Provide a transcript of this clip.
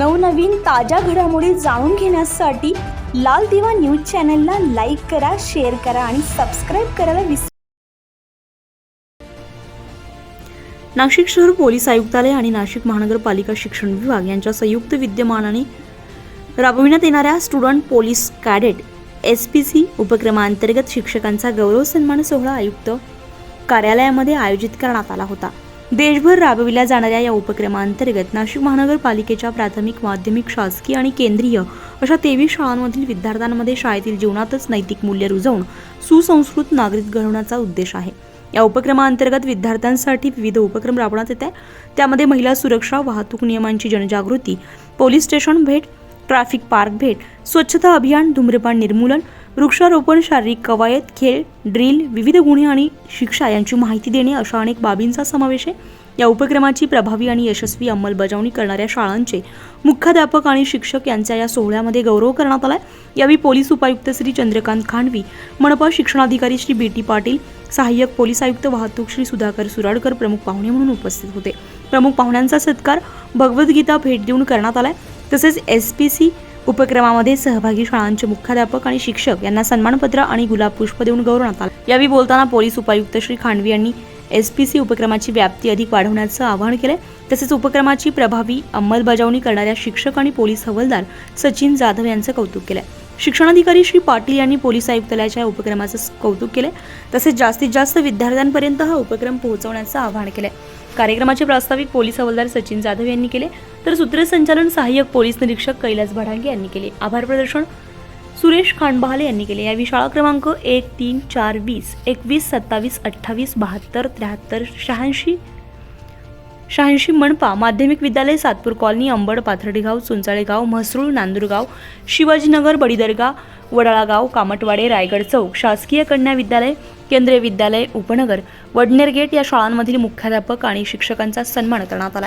नवनवीन ताज्या घडामोडी जाणून घेण्यासाठी लाल दिवा न्यूज चॅनलला लाईक करा शेअर करा आणि सबस्क्राईब करायला विसरू नाशिक शहर पोलीस आयुक्तालय आणि नाशिक महानगरपालिका शिक्षण विभाग यांच्या संयुक्त विद्यमानाने राबविण्यात येणाऱ्या student police cadet S P C उपक्रमांतर्गत शिक्षकांचा गौरव सन्मान सोहळा आयुक्त कार्यालयामध्ये आयोजित करण्यात आला होता. देशभर राबविल्या जाणाऱ्या या उपक्रमांतर्गत नाशिक महानगरपालिकेच्या प्राथमिक माध्यमिक शासकीय आणि केंद्रीय अशा तेवीस शाळांमधील विद्यार्थ्यांमध्ये शाळेतील जीवनातच नैतिक मूल्य रुजवून सुसंस्कृत नागरिक घडवण्याचा उद्देश आहे. या उपक्रमाअंतर्गत विद्यार्थ्यांसाठी विविध उपक्रम राबवण्यात येत आहे त्यामध्ये महिला सुरक्षा वाहतूक नियमांची जनजागृती पोलीस स्टेशन भेट ट्रॅफिक पार्क भेट स्वच्छता अभियान धूम्रपान निर्मूलन वृक्षारोपण शारीरिक कवायत खेळ ड्रिल विविध गुन्हे आणि शिक्षा यांची माहिती देणे अशा अनेक बाबींचा समावेश आहे. या उपक्रमाची प्रभावी आणि यशस्वी अंमलबजावणी करणाऱ्या शाळांचे मुख्याध्यापक आणि शिक्षक यांचा या सोहळ्यामध्ये गौरव करण्यात आला आहे यावेळी पोलीस उपायुक्त श्री चंद्रकांत खांडवी मनपा शिक्षणाधिकारी श्री बी टी पाटील सहाय्यक पोलीस आयुक्त वाहतूक श्री सुधाकर सुराडकर प्रमुख पाहुणे म्हणून उपस्थित होते. प्रमुख पाहुण्यांचा सत्कार भगवद्गीता भेट देऊन करण्यात आलाय. तसेच एस पी सी उपक्रमामध्ये सहभागी शाळांचे मुख्याध्यापक आणि शिक्षक यांना सन्मानपत्र आणि गुलाब पुष्प देऊन गौरवण्यात आलं. यावेळी बोलताना पोलीस उपायुक्त श्री खांडवी यांनी एस पी सी उपक्रमाची व्याप्ती अधिक वाढवण्याचं आवाहन केलं तसेच उपक्रमाची प्रभावी अंमलबजावणी करणाऱ्या शिक्षक आणि पोलीस हवालदार सचिन जाधव यांचं कौतुक केलं शिक्षणाधिकारी श्री पाटील यांनी पोलीस आयुक्तालयाच्या उपक्रमाचं कौतुक केले तसेच जास्तीत जास्त विद्यार्थ्यांपर्यंत हा उपक्रम पोहोचवण्याचं आवाहन केलं कार्यक्रमाचे प्रास्ताविक पोलीस हवालदार सचिन जाधव यांनी केले तर सूत्रसंचालन सहाय्यक पोलीस निरीक्षक कैलास भडांगे यांनी केले. आभार प्रदर्शन सुरेश खांडबहाले यांनी केले. यावेळी शाळा क्रमांक एक तीन चार वीस एकवीस सत्तावीस अठ्ठावीस बहात्तर त्र्याहत्तर शहाऐंशी शहाऐंशी मनपा माध्यमिक विद्यालय सातपूर कॉलनी अंबड पाथर्डीगाव चुंचाळेगाव म्हसरूळ नांदूरगाव शिवाजीनगर बडीदर्गा वडाळागाव कामटवाडे रायगड चौक शासकीय कन्या विद्यालय केंद्रीय विद्यालय उपनगर वडनेर गेट या शाळांमधील मुख्याध्यापक आणि शिक्षकांचा सन्मान करण्यात आला